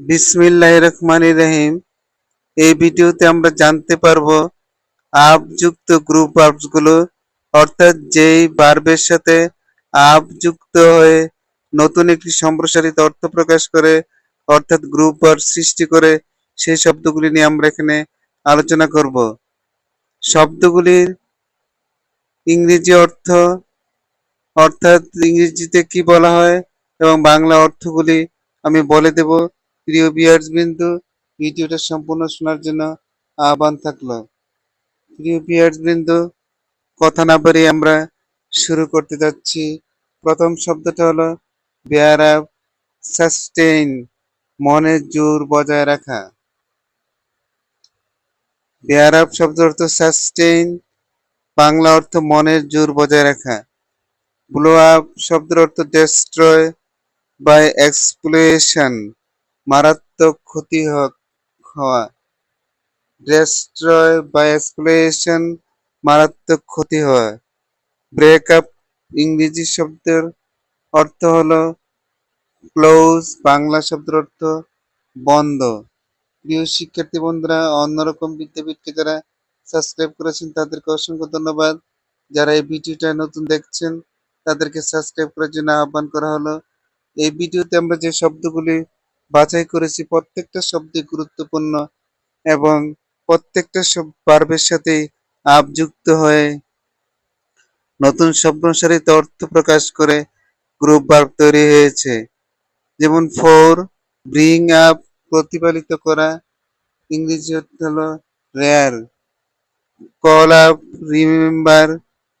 বিসমিল্লাহ রহমান রহিম। এই ভিডিওতে আমরা জানতে পারব আপ যুক্ত গ্রুপ ভার্বসগুলো অর্থাৎ যেই ভার্বের সাথে আপ যুক্ত হয়ে নতুন একটি সম্প্রসারিত অর্থ প্রকাশ করে, অর্থাৎ গ্রুপ ভার্ব সৃষ্টি করে, সেই শব্দগুলি নিয়ে আমরা এখানে আলোচনা করব। শব্দগুলির ইংরেজি অর্থ, অর্থাৎ ইংরেজিতে কি বলা হয় এবং বাংলা অর্থগুলি আমি বলে দেব। প্রিয় বিয়ার্স বিন্দু, ভিডিওটা সম্পূর্ণ শোনার জন্য আহ্বান থাকল। প্রিয় বিয়ার্স বিন্দু, কথা না বাড়িয়ে আমরা শুরু করতে যাচ্ছি। প্রথম শব্দটা হলো বেয়ার আপ সাস্টেইন মনের জোর বজায় রাখা। বেয়ার আপ শব্দ অর্থ সাস্টেইন বাংলা অর্থ মনের জোর বজায় রাখা। ব্লো আপ শব্দের অর্থ ডেস্ট্রয় বাই এক্সপ্লোয়েশন মারাত্মক ক্ষতি হওয়া। ডেস্ট্রয় বাই এক্সপ্লোয়েশন মারাত্মক ক্ষতি হওয়া। ব্রেক আপ ইংরেজি শব্দের অর্থ হলো ক্লোজ বাংলা শব্দের অর্থ বন্ধ। প্রিয় শিক্ষার্থী বন্ধুরা, অন্যরকম বিদ্যাপীঠকে যারা সাবস্ক্রাইব করেছেন, তাদেরকে অসংখ্য ধন্যবাদ। যারা এই ভিডিওটা নতুন দেখছেন, তাদেরকে সাবস্ক্রাইব করার জন্য আহ্বান করা হলো। এই ভিডিওতে আমরা যে শব্দগুলি বাছাই করেছি প্রত্যেকটা শব্দই গুরুত্বপূর্ণ এবং প্রত্যেকটা সব ভার্বের সাথে আপ যুক্ত হয়ে নতুন সম্প্রসারিত অর্থ প্রকাশ করে গ্রুপ ভার্ব তৈরি হয়েছে। যেমন ফোর, ব্রিং আপ প্রতিপালিত করা, ইংরেজি হলো রেয়ার, কল আপ, রিমেম্বার,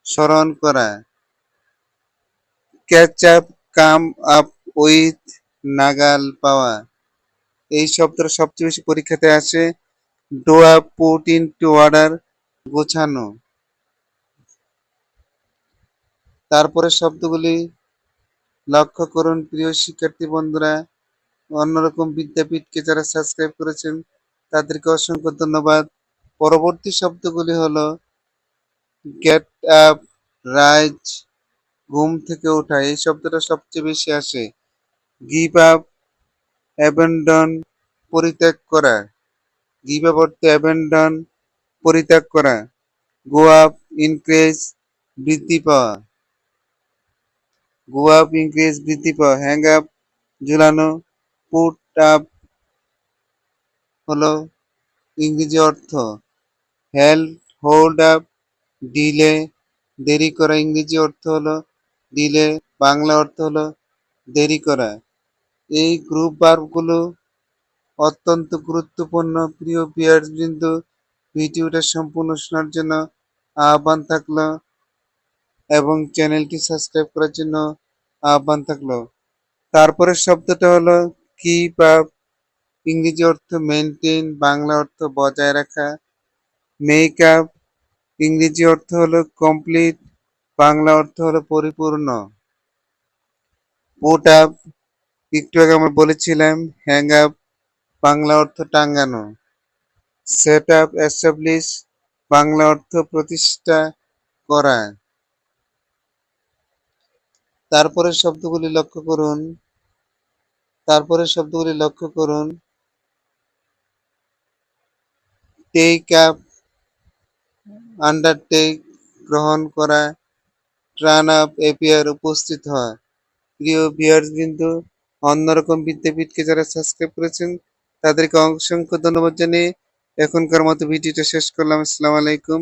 স্মরণ করা, catch up, come up, with নাগাল পাওয়া। এই শব্দটা সবচেয়ে বেশি পরীক্ষাতে আসে ডোয়া পুট ইন টু অর্ডার গোছানো। তারপরে শব্দগুলি লক্ষ্য করুন, প্রিয় শিক্ষার্থী বন্ধুরা। অন্যরকম বিদ্যাপীঠকে যারা সাবস্ক্রাইব করেছেন, তাদেরকে অসংখ্য ধন্যবাদ। পরবর্তী শব্দগুলি হলো, গেট আপ রাইজ ঘুম থেকে ওঠা এই শব্দটা সবচেয়ে বেশি আসে। গিভ আপ, অ্যাবেন্ডন, পরিত্যাগ করা। গিভ আপ অর্থ অ্যাবেন্ডন, পরিত্যাগ করা। গো আপ, ইনক্রিজ বৃদ্ধি পাওয়া। গো আপ, ইনক্রিজ বৃদ্ধি পাওয়া। হ্যাং আপ, ঝুলানো, পুট আপ হলো ইংরেজি অর্থ। হেল্ড হোল্ড আপ, ডিলে, দেরি করা। ইংরেজি অর্থ হলো ডিলে, বাংলা অর্থ হলো দেরি করা। এই গ্রুপ বার্বগুলো অত্যন্ত গুরুত্বপূর্ণ। প্রিয় বিয়ার্স বিন্দু ভিডিওটা সম্পূর্ণ শোনার জন্য আহ্বান থাকল এবং চ্যানেলটি সাবস্ক্রাইব করার জন্য আহ্বান থাকল। তারপরে শব্দটা হলো কিপ আপ ইংরেজি অর্থ মেনটেন বাংলা অর্থ বজায় রাখা। মেক আপ ইংরেজি অর্থ হলো কমপ্লিট বাংলা অর্থ হলো পরিপূর্ণ। পুট আপ একটু আগে আমরা বলেছিলাম হ্যাং আপ বাংলা অর্থ টাঙ্গানো সেট আপ এস্টাবলিশ বাংলা অর্থ প্রতিষ্ঠা করা। তারপরে শব্দগুলি লক্ষ্য করুন। তারপরে শব্দগুলি লক্ষ্য করুন। টেক আপ আন্ডারটেক গ্রহণ করা ট্রান আপ এপিয়ার উপস্থিত হওয়া। প্রিয় ভিউয়ার্স বিন্দু অন্যরকম বিদ্যাপীঠকে যারা সাবস্ক্রাইব করেছেন, তাদেরকে অসংখ্য ধন্যবাদ জানিয়ে এখনকার মতো ভিডিওটা শেষ করলাম। আসসালামু আলাইকুম।